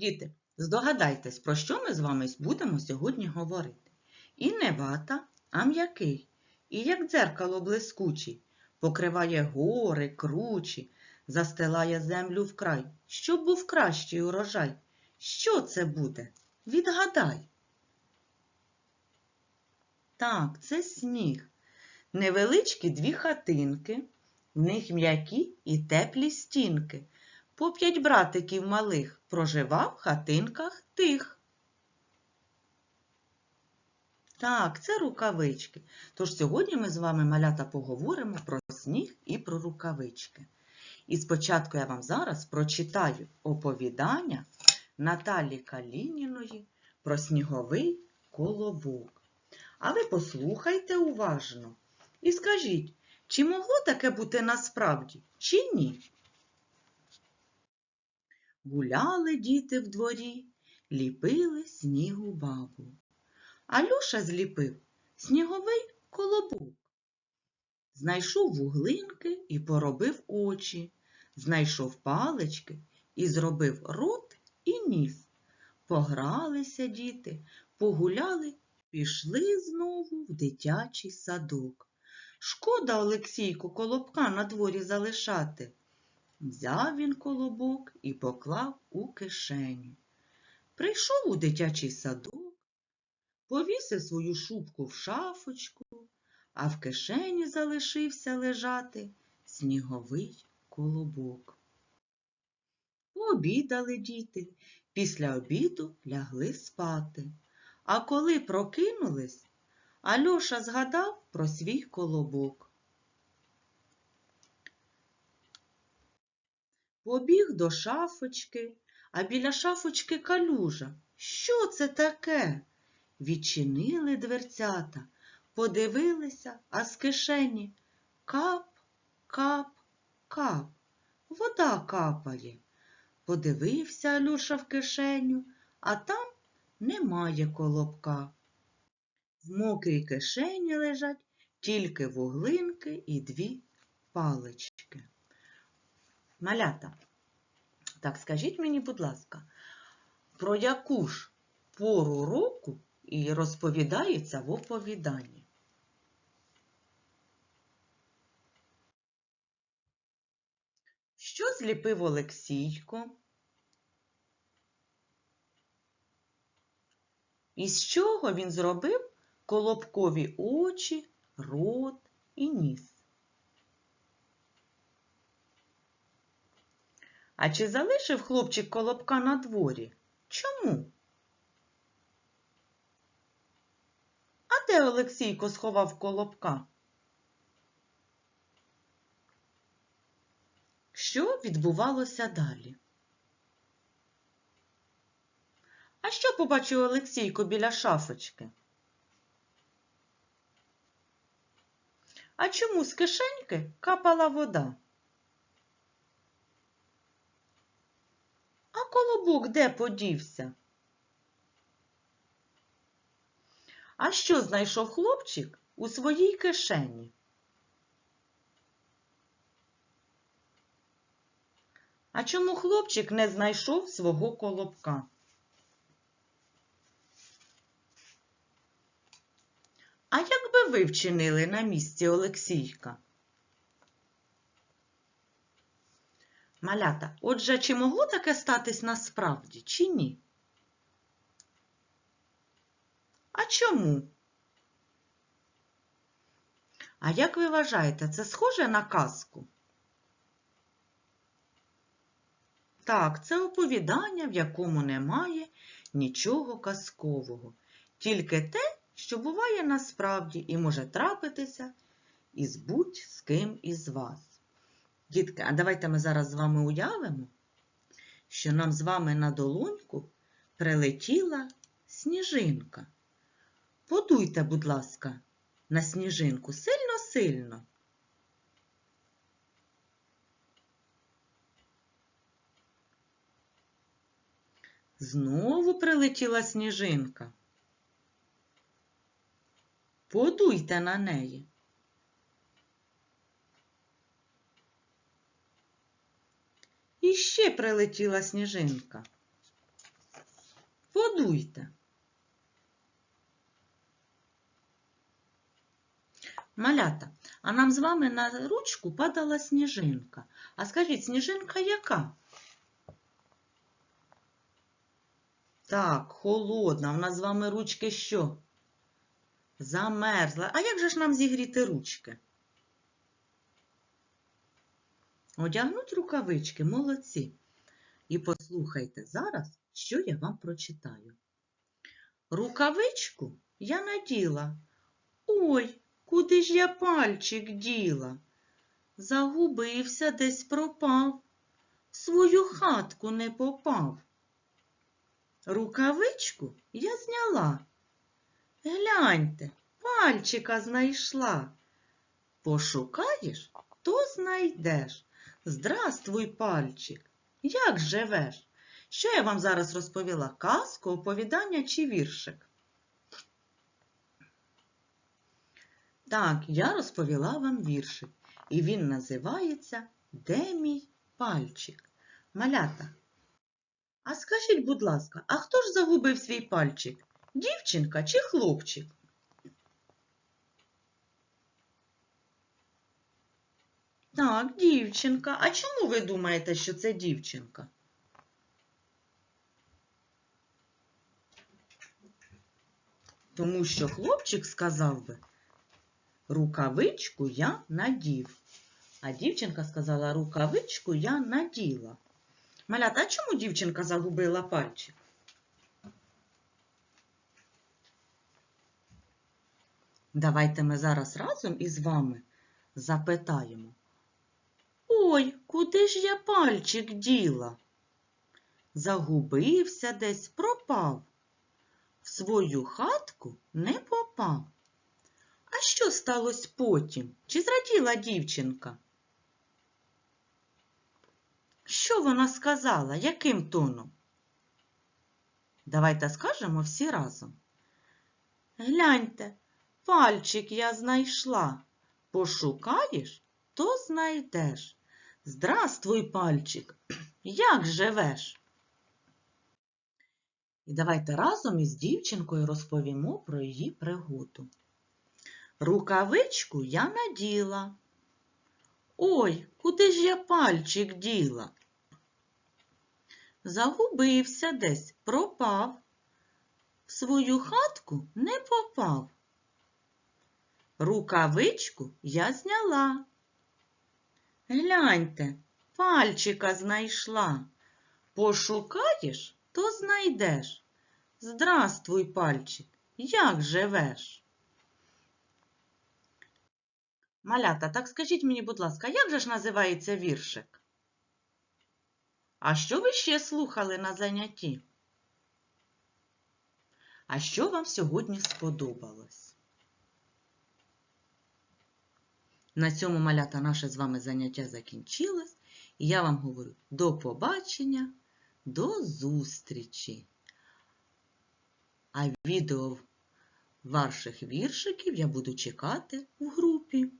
Діти, здогадайтесь, про що ми з вами будемо сьогодні говорити. І не вата, а м'який, і як дзеркало блискучий, покриває гори, кручі, застилає землю вкрай, щоб був кращий урожай. Що це буде? Відгадай. Так, це сніг. Невеличкі дві хатинки, в них м'які і теплі стінки. По п'ять братиків малих проживав в хатинках тих. Так, це рукавички. Тож сьогодні ми з вами, малята, поговоримо про сніг і про рукавички. І спочатку я вам зараз прочитаю оповідання Наталі Калініної про сніговий колобок. А ви послухайте уважно і скажіть, чи могло таке бути насправді, чи ні? Гуляли діти в дворі, ліпили снігу бабу. Алюша зліпив сніговий колобок. Знайшов вуглинки і поробив очі, знайшов палички і зробив рот і ніс. Погралися діти, погуляли, пішли знову в дитячий садок. Шкода Олексійку колобка на дворі залишати. Взяв він колобок і поклав у кишеню. Прийшов у дитячий садок, повісив свою шубку в шафочку, а в кишені залишився лежати сніговий колобок. Пообідали діти, після обіду лягли спати. А коли прокинулись, Альоша згадав про свій колобок. Побіг до шафочки, а біля шафочки калюжа. Що це таке? Відчинили дверцята, подивилися, а з кишені кап, кап, кап. Вода капає. Подивився Алюша в кишеню, а там немає колобка. В мокрій кишені лежать тільки вуглинки і дві палички. Малята, так скажіть мені, будь ласка, про яку ж пору року і розповідається в оповіданні? Що зліпив Олексійко? Із чого він зробив колобкові очі, рот і ніс? А чи залишив хлопчик колобка на дворі? Чому? А де Олексійко сховав колобка? Що відбувалося далі? А що побачив Олексійко біля шафочки? А чому з кишеньки капала вода? Колобок де подівся? А що знайшов хлопчик у своїй кишені? А чому хлопчик не знайшов свого колобка? А як би ви вчинили на місці Олексійка? Малята, отже, чи могло таке статись насправді, чи ні? А чому? А як ви вважаєте, це схоже на казку? Так, це оповідання, в якому немає нічого казкового, тільки те, що буває насправді і може трапитися із будь-з ким із вас. Дітки, а давайте ми зараз з вами уявимо, що нам з вами на долоньку прилетіла сніжинка. Подуйте, будь ласка, на сніжинку сильно-сильно. Знову прилетіла сніжинка. Подуйте на неї. І ще прилетіла сніжинка. Аплодуйте. Малята, а нам з вами на ручку падала сніжинка. А скажіть, сніжинка яка? Так, холодна. У нас з вами ручки що? Замерзла. А як же ж нам зігріти ручки? Одягнуть рукавички, молодці. І послухайте зараз, що я вам прочитаю. Рукавичку я наділа. Ой, куди ж я пальчик діла? Загубився, десь пропав, в свою хатку не попав. Рукавичку я зняла. Гляньте, пальчика знайшла. Пошукаєш, то знайдеш. Здравствуй, пальчик. Як живеш? Що я вам зараз розповіла? Казку, оповідання чи віршик? Так, я розповіла вам віршик, і він називається Де мій пальчик? Малята. А скажіть, будь ласка, а хто ж загубив свій пальчик? Дівчинка чи хлопчик? Так, дівчинка. А чому ви думаєте, що це дівчинка? Тому що хлопчик сказав би, рукавичку я надів. А дівчинка сказала, рукавичку я наділа. Малята, а чому дівчинка загубила пальчик? Давайте ми зараз разом із вами запитаємо. Ой, куди ж я пальчик діла? Загубився десь, пропав. В свою хатку не попав. А що сталося потім? Чи зраділа дівчинка? Що вона сказала? Яким тоном? Давайте скажемо всі разом. Гляньте, пальчик я знайшла. Пошукаєш, то знайдеш. Здравствуй, пальчик, як живеш? І давайте разом із дівчинкою розповімо про її пригоду. Рукавичку я наділа. Ой, куди ж я пальчик діла? Загубився десь, пропав. В свою хатку не попав. Рукавичку я зняла. Гляньте, пальчика знайшла. Пошукаєш, то знайдеш. Здравствуй, пальчик, як живеш? Малята, так скажіть мені, будь ласка, як же ж називається віршик? А що ви ще слухали на занятті? А що вам сьогодні сподобалось? На цьому малята наше з вами заняття закінчилось. І я вам говорю до побачення, до зустрічі! А відео ваших віршиків я буду чекати в групі.